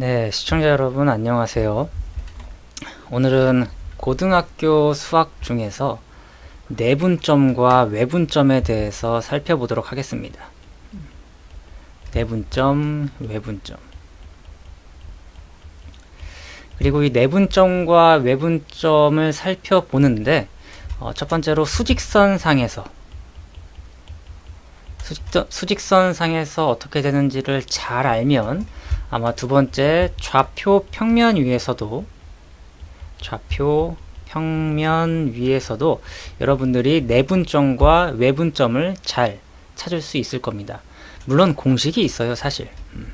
네, 시청자 여러분 안녕하세요. 오늘은 고등학교 수학 중에서 내분점과 외분점에 대해서 살펴보도록 하겠습니다. 내분점, 외분점. 그리고 이 내분점과 외분점을 살펴보는데 어, 첫 번째로 수직선 상에서 수직선, 상에서 어떻게 되는지를 잘 알면 아마 두 번째 좌표 평면 위에서도 좌표 평면 위에서도 여러분들이 내분점과 외분점을 잘 찾을 수 있을 겁니다. 물론 공식이 있어요, 사실. 음.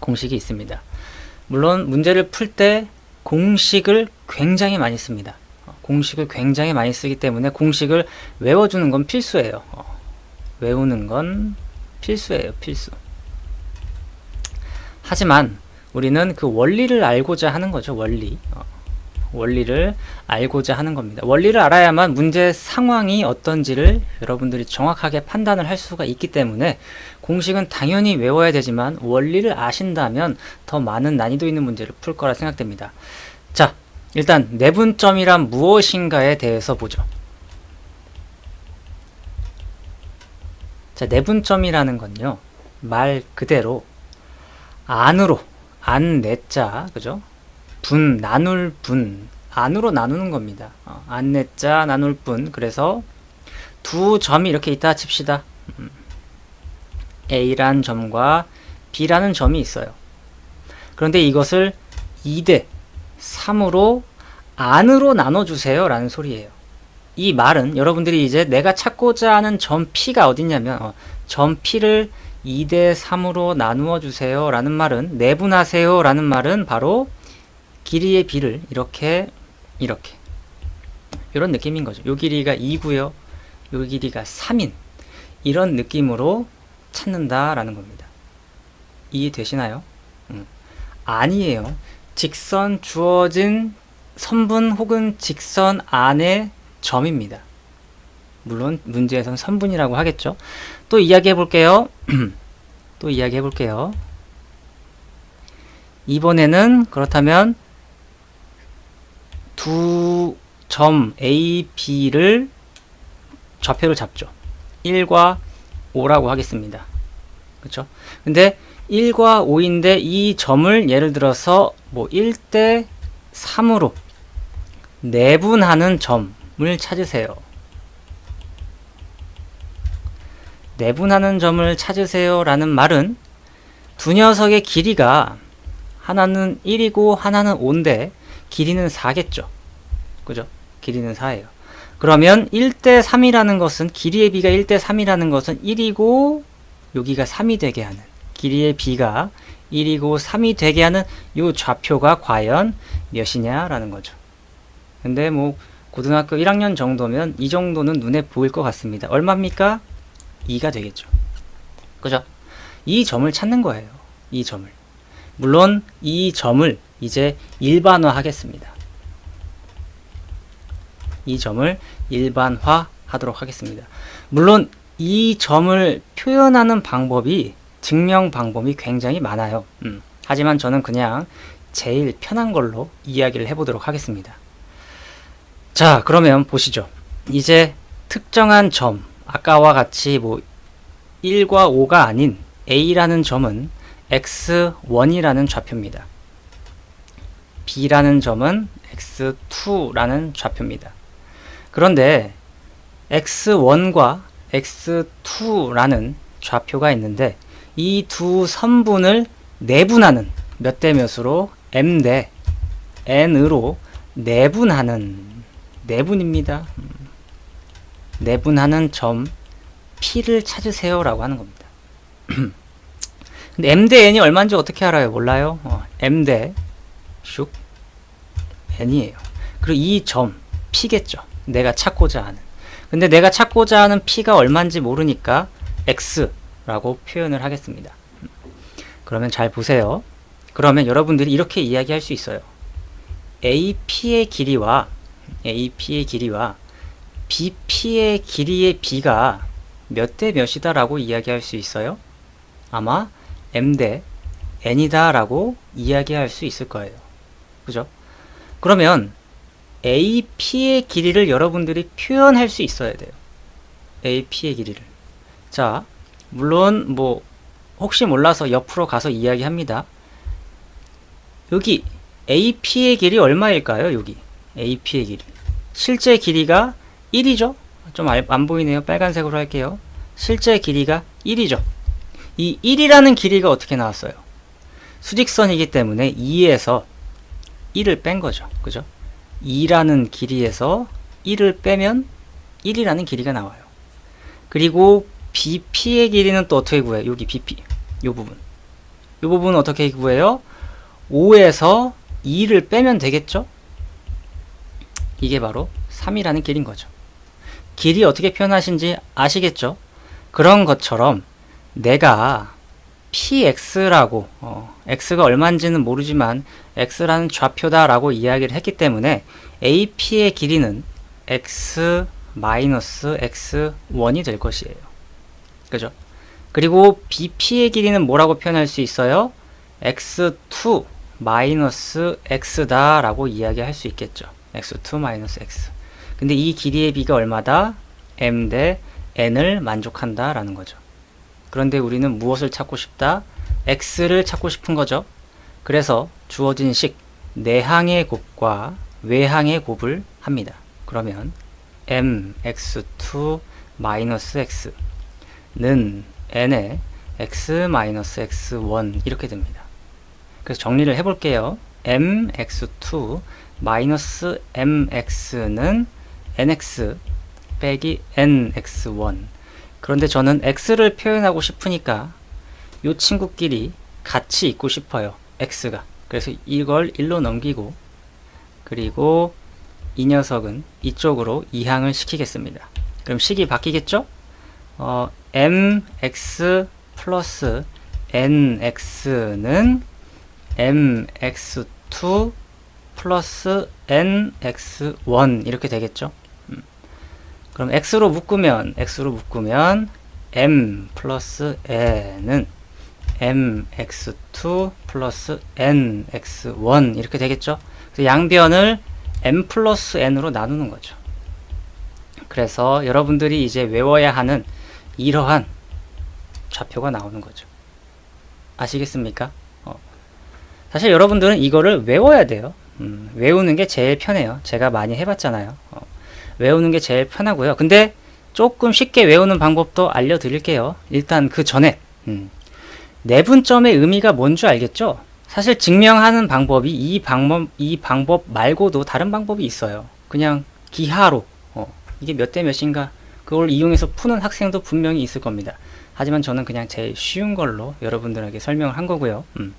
공식이 있습니다. 물론 문제를 풀 때 공식을 굉장히 많이 씁니다. 어, 공식을 굉장히 많이 쓰기 때문에 공식을 외워주는 건 필수예요. 어, 외우는 건 필수예요, 필수. 하지만 우리는 그 원리를 알고자 하는 거죠, 원리. 어, 원리를 알고자 하는 겁니다. 원리를 알아야만 문제 상황이 어떤지를 여러분들이 정확하게 판단을 할 수가 있기 때문에 공식은 당연히 외워야 되지만 원리를 아신다면 더 많은 난이도 있는 문제를 풀 거라 생각됩니다. 자, 일단 내분점이란 무엇인가에 대해서 보죠. 자, 내분점이라는 건요. 말 그대로 안으로 안 내자 그죠? 분 나눌 분 안으로 나누는 겁니다. 어, 안 내자 나눌 분 그래서 두 점이 이렇게 있다 칩시다. 음. A란 점과 B라는 점이 있어요. 그런데 이것을 2대 3으로 안으로 나눠주세요 라는 소리예요. 이 말은 여러분들이 이제 내가 찾고자 하는 점 P가 어딨냐면 어, 점 P를 2대 3으로 나누어 주세요 라는 말은 내분하세요 라는 말은 바로 길이의 비를 이렇게 이렇게 이런 느낌인 거죠. 요 길이가 2고요. 요 길이가 3인 이런 느낌으로 찾는다 라는 겁니다. 이해되시나요? 음. 아니에요. 직선 주어진 선분 혹은 직선 안의 점입니다. 물론 문제에서는 선분이라고 하겠죠. 또 이야기해 볼게요. 또 이야기해 볼게요. 이번에는 그렇다면 두 점 A, B를 좌표를 잡죠. 1과 5라고 하겠습니다. 그렇죠? 근데 1과 5인데 이 점을 예를 들어서 뭐 1대 3으로 내분하는 점 을 찾으세요. 내분하는 점을 찾으세요 라는 말은 두 녀석의 길이가 하나는 1이고 하나는 5인데 길이는 4겠죠. 그죠? 길이는 4예요. 그러면 1대 3이라는 것은 길이의 비가 1대 3이라는 것은 1이고 여기가 3이 되게 하는 길이의 비가 1이고 3이 되게 하는 이 좌표가 과연 몇이냐라는 거죠. 근데 뭐 고등학교 1학년 정도면 이 정도는 눈에 보일 것 같습니다. 얼마입니까? 2가 되겠죠. 그죠? 이 점을 찾는 거예요. 이 점을. 물론 이 점을 이제 일반화 하겠습니다. 이 점을 일반화 하도록 하겠습니다. 물론 이 점을 표현하는 방법이 증명 방법이 굉장히 많아요. 음. 하지만 저는 그냥 제일 편한 걸로 이야기를 해보도록 하겠습니다. 자, 그러면 보시죠. 이제 특정한 점, 아까와 같이 뭐 1과 5가 아닌 A라는 점은 x1이라는 좌표입니다. B라는 점은 x2라는 좌표입니다. 그런데 x1과 x2라는 좌표가 있는데 이 두 선분을 내분하는 몇 대 몇으로 m 대 n으로 내분하는 내분입니다. 내분하는 점 P를 찾으세요 라고 하는 겁니다. 근데 M 대 N이 얼마인지 어떻게 알아요? 몰라요? 어, M 대슉 N이에요. 그리고 이 점 P겠죠. 내가 찾고자 하는. 근데 내가 찾고자 하는 P가 얼마인지 모르니까 X라고 표현을 하겠습니다. 그러면 잘 보세요. 그러면 여러분들이 이렇게 이야기할 수 있어요. AP의 길이와 AP의 길이와 BP의 길이의 B가 몇 대 몇이다 라고 이야기할 수 있어요? 아마 M 대 n이다 라고 이야기할 수 있을 거예요. 그죠? 그러면 AP의 길이를 여러분들이 표현할 수 있어야 돼요. AP의 길이를. 자, 물론 뭐 혹시 몰라서 옆으로 가서 이야기합니다. 여기 AP의 길이 얼마일까요? 여기 AP의 길이. 실제 길이가 1이죠? 좀 안 보이네요. 빨간색으로 할게요. 실제 길이가 1이죠. 이 1이라는 길이가 어떻게 나왔어요? 수직선이기 때문에 2에서 1을 뺀 거죠. 그죠? 2라는 길이에서 1을 빼면 1이라는 길이가 나와요. 그리고 BP의 길이는 또 어떻게 구해요? 여기 BP. 요 부분. 요 부분은 어떻게 구해요? 5에서 2를 빼면 되겠죠? 이게 바로 3이라는 길인 거죠. 길이 어떻게 표현하신지 아시겠죠? 그런 것처럼 내가 px라고 어, x가 얼마인지는 모르지만 x라는 좌표다라고 이야기를 했기 때문에 ap의 길이는 x 마이너스 x1이 될 것이에요. 그죠? 그리고 bp의 길이는 뭐라고 표현할 수 있어요? x2 마이너스 x다 라고 이야기할 수 있겠죠. X2 마이너스 x. 근데 이 길이의 비가 얼마다? m 대 n을 만족한다 라는 거죠. 그런데 우리는 무엇을 찾고 싶다? x를 찾고 싶은 거죠. 그래서 주어진 식 내항의 곱과 외항의 곱을 합니다. 그러면 mx2 마이너스 x는 n의 x 마이너스 x1 이렇게 됩니다. 그래서 정리를 해볼게요. Mx2 마이너스 mx는 nx 빼기 nx1 그런데 저는 x를 표현하고 싶으니까 이 친구끼리 같이 있고 싶어요. x가. 그래서 이걸 1로 넘기고 그리고 이 녀석은 이쪽으로 이항을 시키겠습니다. 그럼 식이 바뀌겠죠? 어, mx 플러스 nx는 mx2 플러스 nx1 이렇게 되겠죠? 음. 그럼 x로 묶으면 x로 묶으면 m 플러스 n은 mx2 플러스 nx1 이렇게 되겠죠? 그래서 양변을 m 플러스 n으로 나누는 거죠. 그래서 여러분들이 이제 외워야 하는 이러한 좌표가 나오는 거죠. 아시겠습니까? 어. 사실 여러분들은 이거를 외워야 돼요. 음, 외우는 게 제일 편해요. 제가 많이 해봤잖아요. 어. 외우는 게 제일 편하고요. 근데 조금 쉽게 외우는 방법도 알려드릴게요. 일단 그 전에 음, 내분점의 의미가 뭔줄 알겠죠? 사실 증명하는 방법이 이 방법 이 방법 말고도 다른 방법이 있어요. 그냥 기하로 어, 이게 몇 대 몇인가 그걸 이용해서 푸는 학생도 분명히 있을 겁니다. 하지만 저는 그냥 제일 쉬운 걸로 여러분들에게 설명을 한 거고요. 음.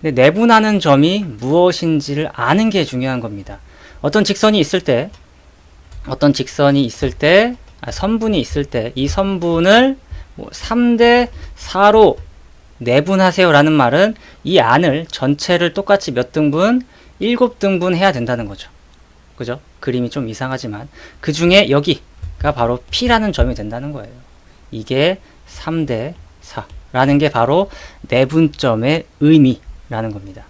근데 내분하는 점이 무엇인지를 아는 게 중요한 겁니다. 어떤 직선이 있을 때, 어떤 직선이 있을 때, 아, 선분이 있을 때, 이 선분을 뭐 3대 4로 내분하세요 라는 말은 이 안을 전체를 똑같이 몇 등분? 7등분 해야 된다는 거죠. 그죠? 그림이 좀 이상하지만 그 중에 여기가 바로 P라는 점이 된다는 거예요. 이게 3대 4라는 게 바로 내분점의 의미 라는 겁니다.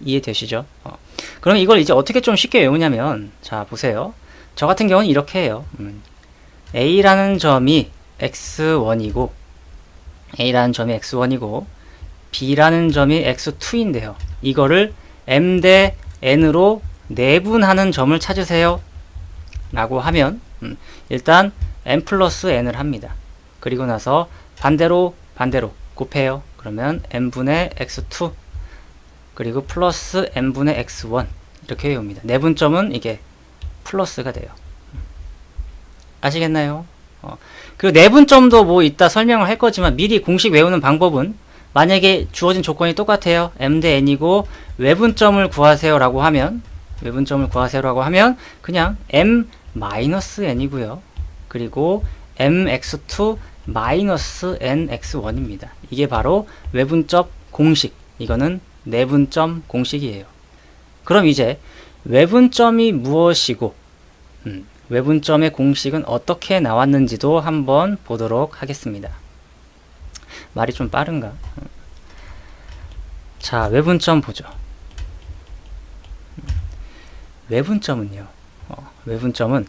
이해되시죠? 어. 그럼 이걸 이제 어떻게 좀 쉽게 외우냐면 자 보세요. 저 같은 경우는 이렇게 해요. 음. A라는 점이 x1이고 A라는 점이 x1이고 B라는 점이 x2인데요. 이거를 m 대 n으로 내분하는 점을 찾으세요. 라고 하면 음, 일단 m 플러스 n을 합니다. 그리고 나서 반대로 반대로 곱해요. 그러면 n분의 x2 그리고 플러스 n분의 x1 이렇게 외웁니다. 내분점은 이게 플러스가 돼요. 아시겠나요? 어. 그리고 내분점도 뭐 이따 설명을 할 거지만 미리 공식 외우는 방법은 만약에 주어진 조건이 똑같아요. m 대 n이고 외분점을 구하세요 라고 하면 외분점을 구하세요 라고 하면 그냥 m 마이너스 n이고요. 그리고 mx2 마이너스 nx1입니다. 이게 바로 외분점 공식. 이거는 내분점 공식이에요. 그럼 이제 외분점이 무엇이고 음, 외분점의 공식은 어떻게 나왔는지도 한번 보도록 하겠습니다. 말이 좀 빠른가? 자, 외분점 보죠. 외분점은요. 어, 외분점은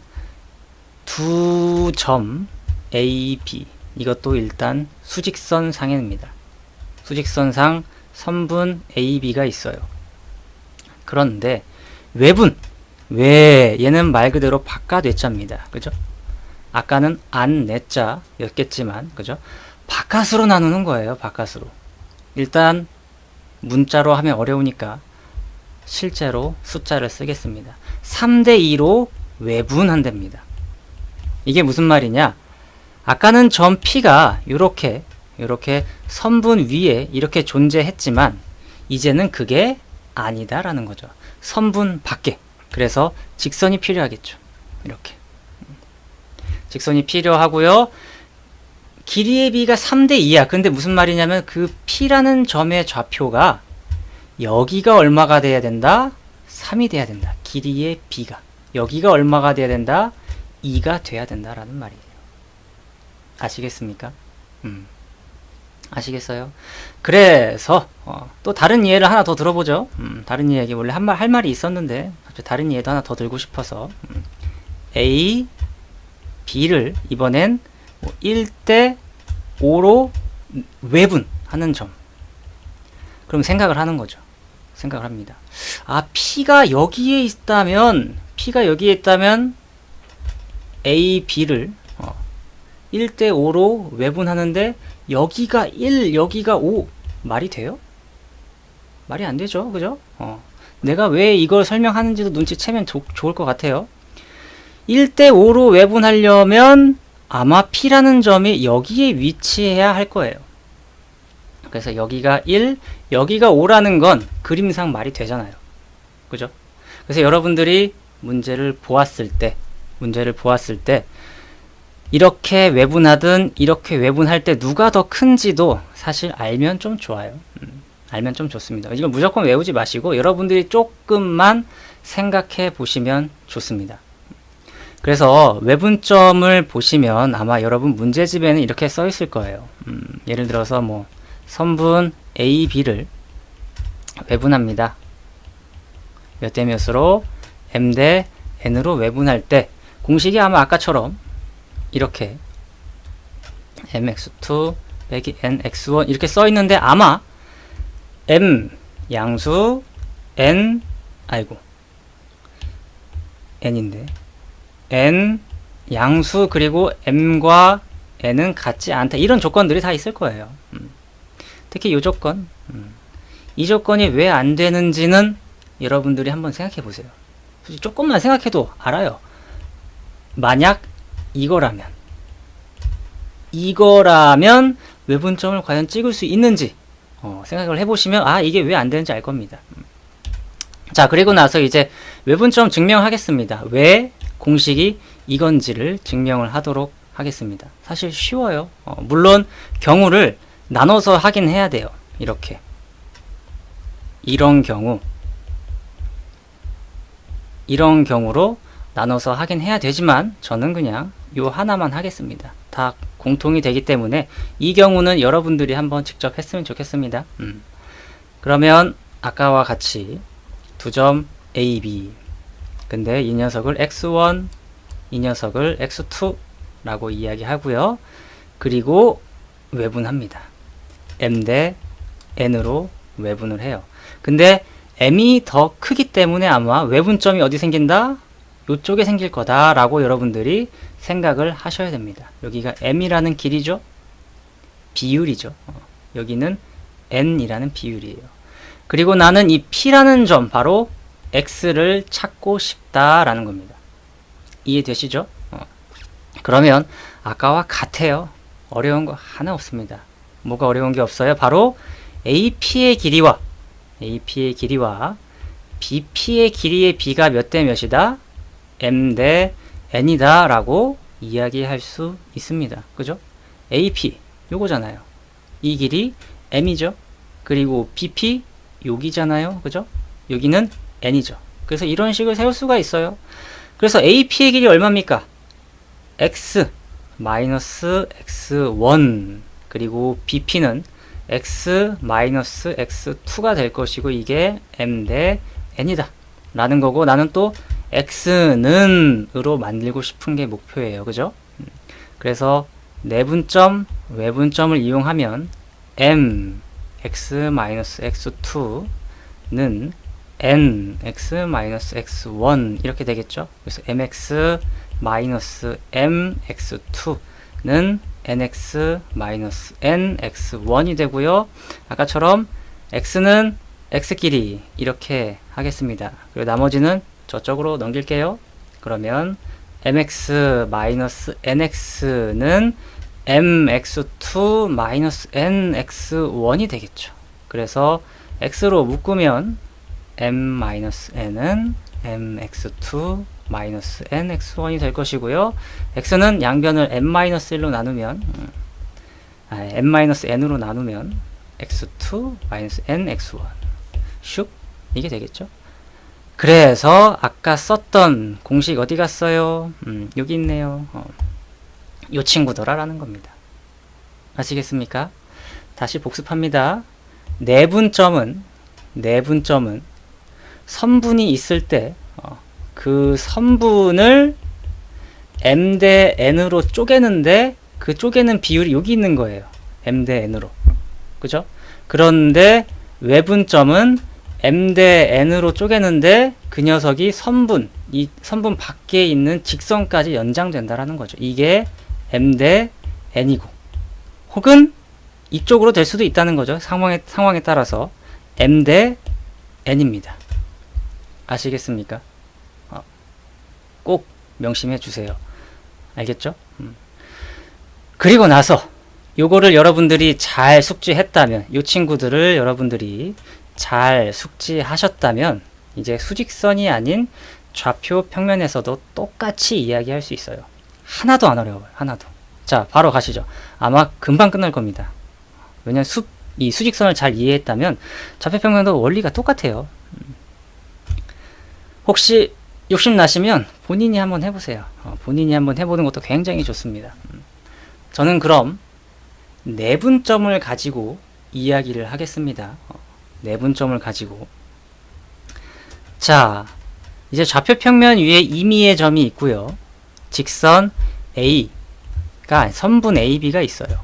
두 점 A, B 이것도 일단 수직선 상입니다. 수직선상 선분 A, B가 있어요. 그런데 외분 왜 얘는 말 그대로 바깥 외자입니다. 그죠? 아까는 안 내자였겠지만 그죠? 바깥으로 나누는 거예요. 바깥으로. 일단 문자로 하면 어려우니까 실제로 숫자를 쓰겠습니다. 3대 2로 외분한답니다. 이게 무슨 말이냐? 아까는 점 P가 이렇게 이렇게 선분 위에 이렇게 존재했지만 이제는 그게 아니다라는 거죠. 선분 밖에. 그래서 직선이 필요하겠죠. 이렇게. 직선이 필요하고요. 길이의 비가 3대 2야. 근데 무슨 말이냐면 그 P라는 점의 좌표가 여기가 얼마가 돼야 된다? 3이 돼야 된다. 길이의 B가. 여기가 얼마가 돼야 된다? 2가 돼야 된다라는 말이에요. 아시겠습니까? 음. 아시겠어요? 그래서 어, 또 다른 이해를 하나 더 들어보죠. 음, 다른 이야기 원래 한 말 할 말이 있었는데 다른 이해도 하나 더 들고 싶어서 음, A, B를 이번엔 뭐 1대 5로 외분하는 점. 그럼 생각을 하는 거죠. 생각을 합니다. 아, P가 여기에 있다면 P가 여기에 있다면 A, B를 어, 1대 5로 외분하는데 여기가 1, 여기가 5 말이 돼요? 말이 안 되죠. 그죠? 어. 내가 왜 이걸 설명하는지도 눈치채면 조, 좋을 것 같아요. 1대 5로 외분하려면 아마 P라는 점이 여기에 위치해야 할 거예요. 그래서 여기가 1, 여기가 5라는 건 그림상 말이 되잖아요. 그죠? 그래서 여러분들이 문제를 보았을 때, 문제를 보았을 때, 이렇게 외분하든 이렇게 외분할 때 누가 더 큰지도 사실 알면 좀 좋아요. 음, 알면 좀 좋습니다. 이거 무조건 외우지 마시고 여러분들이 조금만 생각해 보시면 좋습니다. 그래서 외분점을 보시면 아마 여러분 문제집에는 이렇게 써 있을 거예요. 음, 예를 들어서 뭐 선분 A, B를 외분합니다. 몇 대 몇으로 M 대 N으로 외분할 때 공식이 아마 아까처럼 이렇게 mx2 빼기 nx1 이렇게 써 있는데 아마 m 양수 n 아이고 n인데 n 양수 그리고 m과 n은 같지 않다 이런 조건들이 다 있을 거예요. 음. 특히 이 조건 음. 이 조건이 왜 안 되는지는 여러분들이 한번 생각해 보세요. 조금만 생각해도 알아요. 만약 이거라면 이거라면 외분점을 과연 찍을 수 있는지 어, 생각을 해보시면 아 이게 왜 안 되는지 알 겁니다. 자 그리고 나서 이제 외분점 증명하겠습니다. 왜 공식이 이건지를 증명을 하도록 하겠습니다. 사실 쉬워요. 어, 물론 경우를 나눠서 하긴 해야 돼요. 이렇게 이런 경우 이런 경우로 나눠서 하긴 해야 되지만 저는 그냥 요 하나만 하겠습니다. 다 공통이 되기 때문에 이 경우는 여러분들이 한번 직접 했으면 좋겠습니다. 음. 그러면 아까와 같이 두 점 A, B 근데 이 녀석을 x1 이 녀석을 x2 라고 이야기하고요. 그리고 외분합니다. m 대 n으로 외분을 해요. 근데 m이 더 크기 때문에 아마 외분점이 어디 생긴다? 이쪽에 생길 거다라고 여러분들이 생각을 하셔야 됩니다. 여기가 m이라는 길이죠. 비율이죠. 어, 여기는 n이라는 비율이에요. 그리고 나는 이 p라는 점 바로 x를 찾고 싶다라는 겁니다. 이해되시죠? 어. 그러면 아까와 같아요. 어려운 거 하나 없습니다. 뭐가 어려운 게 없어요? 바로 AP의 길이와 AP의 길이와 BP의 길이의 B가 몇 대 몇이다? M 대 N이다 라고 이야기할 수 있습니다. 그죠? AP 요거잖아요. 이 길이 M이죠. 그리고 BP 여기잖아요. 그죠? 여기는 N이죠. 그래서 이런 식을 세울 수가 있어요. 그래서 AP의 길이 얼마입니까? X 마이너스 X1 그리고 BP는 x 마이너스 x2가 될 것이고 이게 m 대 n이다 라는 거고 나는 또 x는 으로 만들고 싶은 게 목표예요 그죠 음, 그래서 내분점 외분점을 이용하면 m x 마이너스 x2는 n x 마이너스 x1 이렇게 되겠죠 그래서 mx 마이너스 m x2는 nx 마이너스 n x1이 되고요. 아까처럼 x는 x끼리 이렇게 하겠습니다. 그리고 나머지는 저쪽으로 넘길게요. 그러면 mx 마이너스 nx는 mx2 마이너스 nx1이 되겠죠. 그래서 x로 묶으면 m 마이너스 n은 mx2 마이너스 nx1이 될 것이고요. x는 양변을 n-1로 나누면 음, 아, n-n으로 나누면 x2 마이너스 nx1 슉 이게 되겠죠. 그래서 아까 썼던 공식 어디 갔어요? 음, 여기 있네요. 어, 요 친구더라라는 겁니다. 아시겠습니까? 다시 복습합니다. 내분점은 내분점은 선분이 있을 때 어, 그 선분을 m 대 n으로 쪼개는데 그 쪼개는 비율이 여기 있는 거예요. m 대 n으로. 그죠? 그런데 외분점은 m 대 n으로 쪼개는데 그 녀석이 선분, 이 선분 밖에 있는 직선까지 연장된다라는 거죠. 이게 m 대 n이고 혹은 이쪽으로 될 수도 있다는 거죠. 상황에 상황에 따라서 m 대 n입니다. 아시겠습니까? 어, 꼭 명심해 주세요. 알겠죠? 음. 그리고 나서 요거를 여러분들이 잘 숙지했다면 요 친구들을 여러분들이 잘 숙지하셨다면 이제 수직선이 아닌 좌표 평면에서도 똑같이 이야기할 수 있어요. 하나도 안 어려워요. 하나도. 자, 바로 가시죠. 아마 금방 끝날 겁니다. 왜냐면 수, 이 수직선을 잘 이해했다면 좌표 평면도 원리가 똑같아요. 혹시 욕심 나시면 본인이 한번 해보세요. 어, 본인이 한번 해보는 것도 굉장히 좋습니다. 음. 저는 그럼 내분점을 가지고 이야기를 하겠습니다. 어, 내분점을 가지고 자 이제 좌표 평면 위에 임의의 점이 있고요. 직선 A가 선분 AB가 있어요.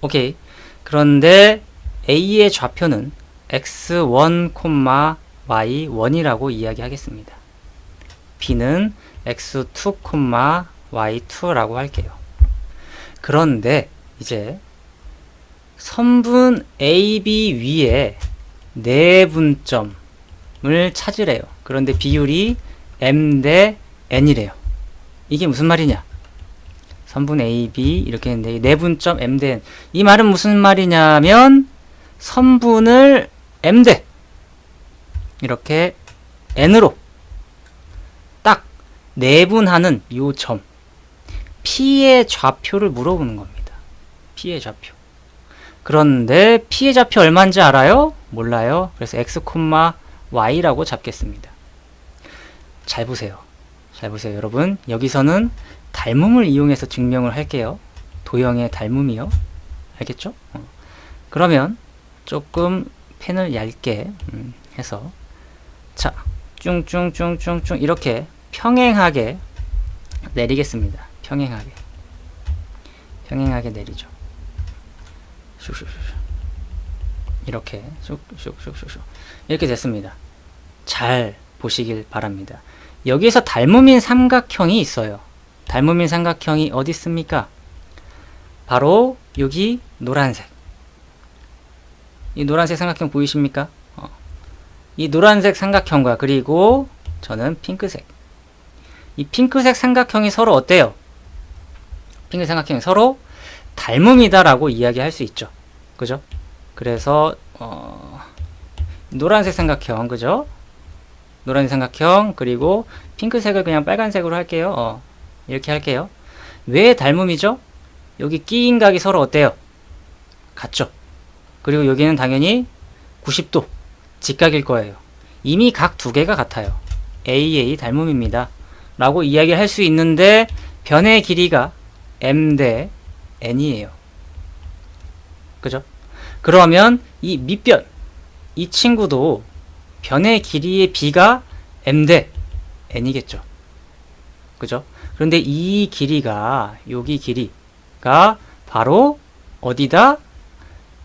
오케이. 그런데 A의 좌표는 x1, y1이라고 이야기하겠습니다. b는 x2, y2라고 할게요. 그런데 이제 선분 AB 위에 내분점을 찾으래요. 그런데 비율이 m 대 n이래요. 이게 무슨 말이냐? 선분 AB 이렇게 했는데 내분점 m 대 n 이 말은 무슨 말이냐면 선분을 m 대 이렇게 n으로 딱 내분하는 요 점 p의 좌표를 물어보는 겁니다. p의 좌표. 그런데 p의 좌표 얼마인지 알아요? 몰라요. 그래서 x, y라고 잡겠습니다. 잘 보세요. 잘 보세요, 여러분. 여기서는 닮음을 이용해서 증명을 할게요. 도형의 닮음이요. 알겠죠? 어. 그러면 조금 펜을 얇게 음, 해서 자, 쭝쭝쭝쭝쭝 이렇게 평행하게 내리겠습니다. 평행하게. 평행하게 내리죠. 슉슉슉. 이렇게 슉슉슉슉슉. 이렇게 됐습니다. 잘 보시길 바랍니다. 여기에서 닮음인 삼각형이 있어요. 닮음인 삼각형이 어디 있습니까? 바로 여기 노란색. 이 노란색 삼각형 보이십니까? 어. 이 노란색 삼각형과 그리고 저는 핑크색. 이 핑크색 삼각형이 서로 어때요? 핑크 삼각형이 서로 닮음이다라고 이야기할 수 있죠. 그죠? 그래서 어, 노란색 삼각형, 그죠? 노란색 삼각형 그리고 핑크색을 그냥 빨간색으로 할게요. 어, 이렇게 할게요. 왜 닮음이죠? 여기 끼인 각이 서로 어때요? 같죠? 그리고 여기는 당연히 90도 직각일 거예요. 이미 각 두 개가 같아요. AA 닮음입니다. 라고 이야기할 수 있는데 변의 길이가 m 대 n이에요. 그죠? 그러면 이 밑변 이 친구도 변의 길이의 b가 m 대 n이겠죠. 그죠? 그런데 이 길이가 여기 길이가 바로 어디다?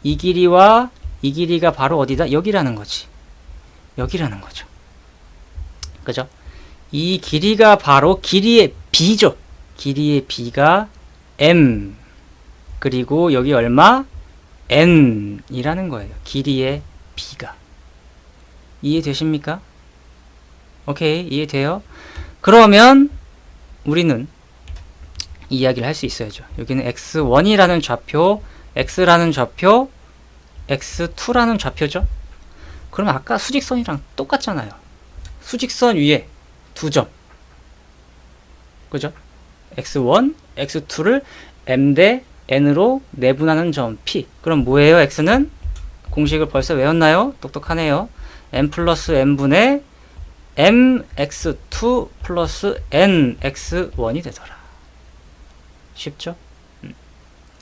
이 길이와 이 길이가 바로 어디다? 여기라는 거지. 여기라는 거죠. 그죠? 이 길이가 바로 길이의 b죠. 길이의 b가 m 그리고 여기 얼마? N이라는 거예요. 길이의 b가. 이해되십니까? 오케이, 이해돼요? 그러면 우리는 이야기를 할 수 있어야죠. 여기는 x1이라는 좌표, x라는 좌표, x2라는 좌표죠. 그러면 아까 수직선이랑 똑같잖아요. 수직선 위에 두 점. 그죠? x1, x2를 m 대 n으로 내분하는 점 p. 그럼 뭐예요? x는 공식을 벌써 외웠나요? 똑똑하네요. m 플러스 n분의 mx2 플러스 nx1이 되더라. 쉽죠? 음.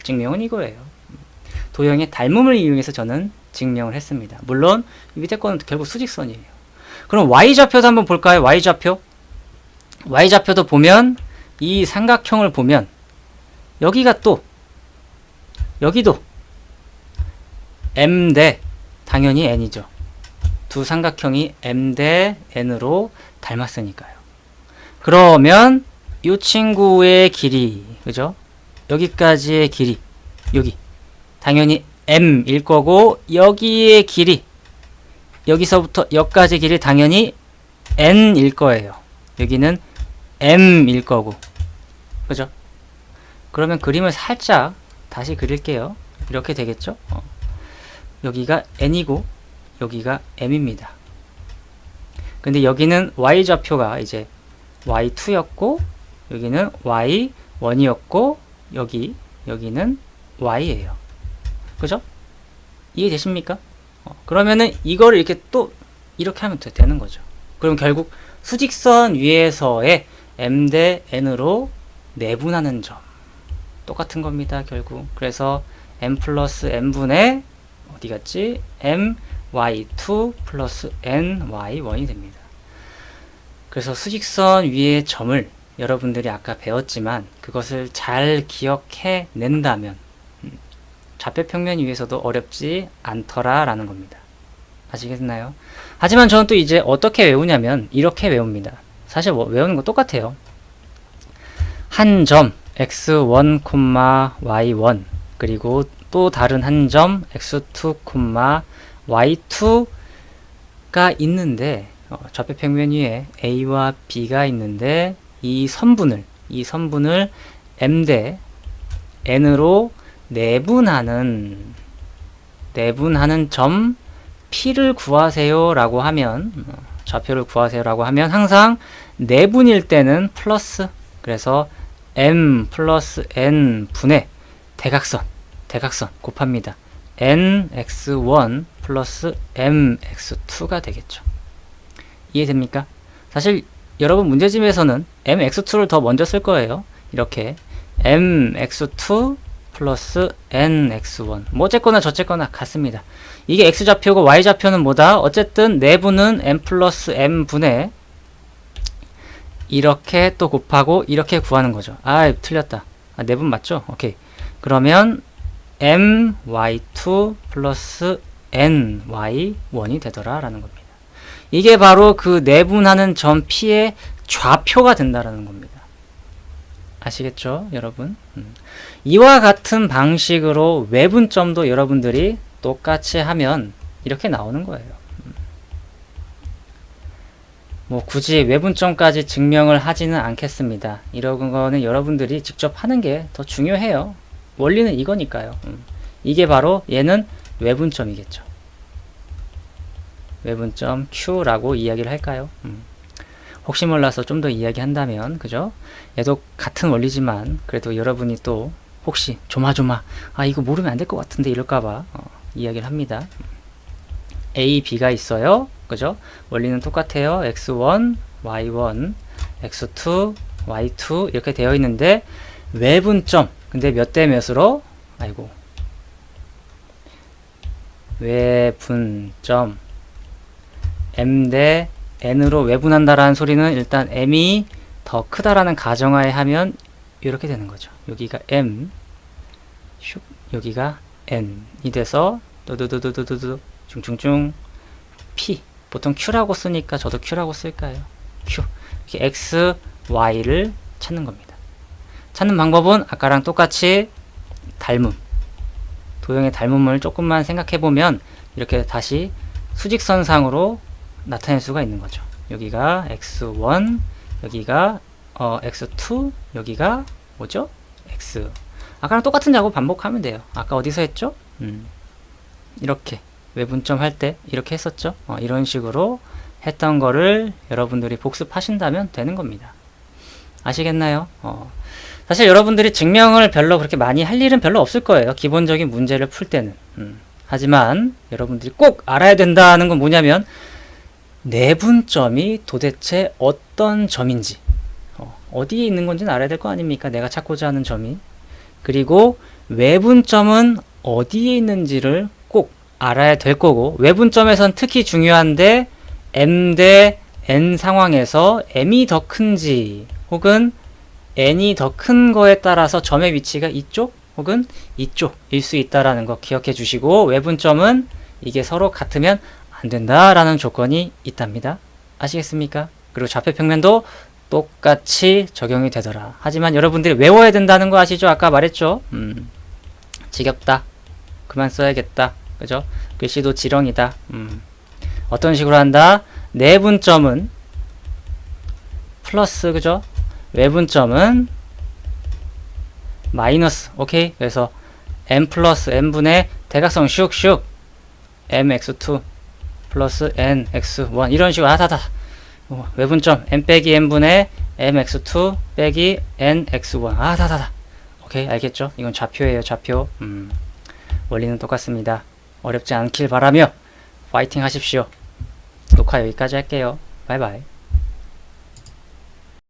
증명은 이거예요. 도형의 닮음을 이용해서 저는 증명을 했습니다. 물론 이 밑에 거는 결국 수직선이에요. 그럼 y좌표도 한번 볼까요? y좌표. y좌표도 보면 이 삼각형을 보면 여기가 또 여기도 m 대 당연히 n이죠. 두 삼각형이 m 대 n으로 닮았으니까요. 그러면 이 친구의 길이 그죠? 여기까지의 길이 여기 당연히 m일 거고 여기의 길이 여기서부터 여기까지 길이 당연히 n일 거예요. 여기는 m일 거고 그죠? 그러면 그림을 살짝 다시 그릴게요. 이렇게 되겠죠? 어. 여기가 n이고 여기가 m입니다. 근데 여기는 y좌표가 이제 y2였고 여기는 y1이었고 여기 여기는 y예요. 그죠? 이해되십니까? 어, 그러면은 이거를 이렇게 또 이렇게 하면 되, 는 거죠. 그럼 결국 수직선 위에서의 m 대 n으로 내분하는 점 똑같은 겁니다. 결국 그래서 m 플러스 n분의 어디 갔지? m y2 플러스 n y1이 됩니다. 그래서 수직선 위의 점을 여러분들이 아까 배웠지만 그것을 잘 기억해 낸다면 음, 좌표 평면 위에서도 어렵지 않더라 라는 겁니다. 아시겠나요? 하지만 저는 또 이제 어떻게 외우냐면 이렇게 외웁니다. 사실 뭐 외우는 거 똑같아요. 한 점 x1, y1 그리고 또 다른 한 점 x2, y2가 있는데 어, 좌표 평면 위에 a와 b가 있는데 이 선분을 이 선분을 m 대 n으로 내분하는 내분하는 점 p를 구하세요라고 하면 어, 좌표를 구하세요라고 하면 항상 내분일 때는 플러스. 그래서 m 플러스 n 분의 대각선 대각선 곱합니다. nx1 플러스 mx2가 되겠죠. 이해됩니까? 사실 여러분 문제집에서는 mx2를 더 먼저 쓸 거예요. 이렇게 mx2 플러스 nx1 뭐 어쨌거나 저쨌거나 같습니다. 이게 x좌표고 y좌표는 뭐다? 어쨌든 내부는 m 플러스 m분의 이렇게 또 곱하고 이렇게 구하는 거죠. 아 틀렸다. 아, 내분 맞죠? 오케이. 그러면 my2 플러스 ny1이 되더라 라는 겁니다. 이게 바로 그 내분하는 점 P의 좌표가 된다라는 겁니다. 아시겠죠, 여러분? 음. 이와 같은 방식으로 외분점도 여러분들이 똑같이 하면 이렇게 나오는 거예요. 음. 뭐 굳이 외분점까지 증명을 하지는 않겠습니다. 이런 거는 여러분들이 직접 하는 게 더 중요해요. 원리는 이거니까요. 음. 이게 바로 얘는 외분점이겠죠. 외분점 Q라고 이야기를 할까요? 음. 혹시 몰라서 좀 더 이야기한다면 그죠? 얘도 같은 원리지만 그래도 여러분이 또 혹시 조마조마 아 이거 모르면 안 될 것 같은데 이럴까봐 어, 이야기를 합니다. A, B가 있어요. 그죠? 원리는 똑같아요. X1, Y1, X2, Y2 이렇게 되어 있는데 외분점 근데 몇 대 몇으로 아이고 외분점 m 대 n으로 외분한다라는 소리는 일단 m이 더 크다라는 가정하에 하면 이렇게 되는 거죠. 여기가 m, 슉, 여기가 n이 돼서 두두두두두두 중중중 p 보통 q라고 쓰니까 저도 q라고 쓸까요? q 이렇게 x, y를 찾는 겁니다. 찾는 방법은 아까랑 똑같이 닮음 도형의 닮음을 조금만 생각해 보면 이렇게 다시 수직선상으로 나타낼 수가 있는 거죠. 여기가 x1, 여기가 어, x2, 여기가 뭐죠? x. 아까랑 똑같은 작업 반복하면 돼요. 아까 어디서 했죠? 음, 이렇게 외분점 할 때 이렇게 했었죠. 어, 이런 식으로 했던 거를 여러분들이 복습하신다면 되는 겁니다. 아시겠나요? 어, 사실 여러분들이 증명을 별로 그렇게 많이 할 일은 별로 없을 거예요. 기본적인 문제를 풀 때는. 음, 하지만 여러분들이 꼭 알아야 된다는 건 뭐냐면 내분점이 도대체 어떤 점인지 어, 디에 있는 건지는 알아야 될 거 아닙니까? 내가 찾고자 하는 점이. 그리고 외분점은 어디에 있는지를 꼭 알아야 될 거고 외분점에선 특히 중요한데 m 대 n 상황에서 m이 더 큰지 혹은 n이 더 큰 거에 따라서 점의 위치가 이쪽 혹은 이쪽일 수 있다라는 거 기억해 주시고 외분점은 이게 서로 같으면 안 된다라는 조건이 있답니다. 아시겠습니까? 그리고 좌표평면도 똑같이 적용이 되더라. 하지만 여러분들이 외워야 된다는 거 아시죠? 아까 말했죠? 음, 지겹다. 그만 써야겠다. 그죠? 글씨도 지렁이다. 음, 어떤 식으로 한다? 내분점은 플러스, 그죠? 외분점은 마이너스. 오케이? 그래서 m 플러스 n분의 대각선 슉슉 mx2 플러스 nx1 이런 식으로 하다다 어, 외분점 n 빼기 n분의 mx2 빼기 nx1 아다다다 오케이 알겠죠? 이건 좌표예요 좌표 음, 원리는 똑같습니다 어렵지 않길 바라며 파이팅 하십시오. 녹화 여기까지 할게요. 바이바이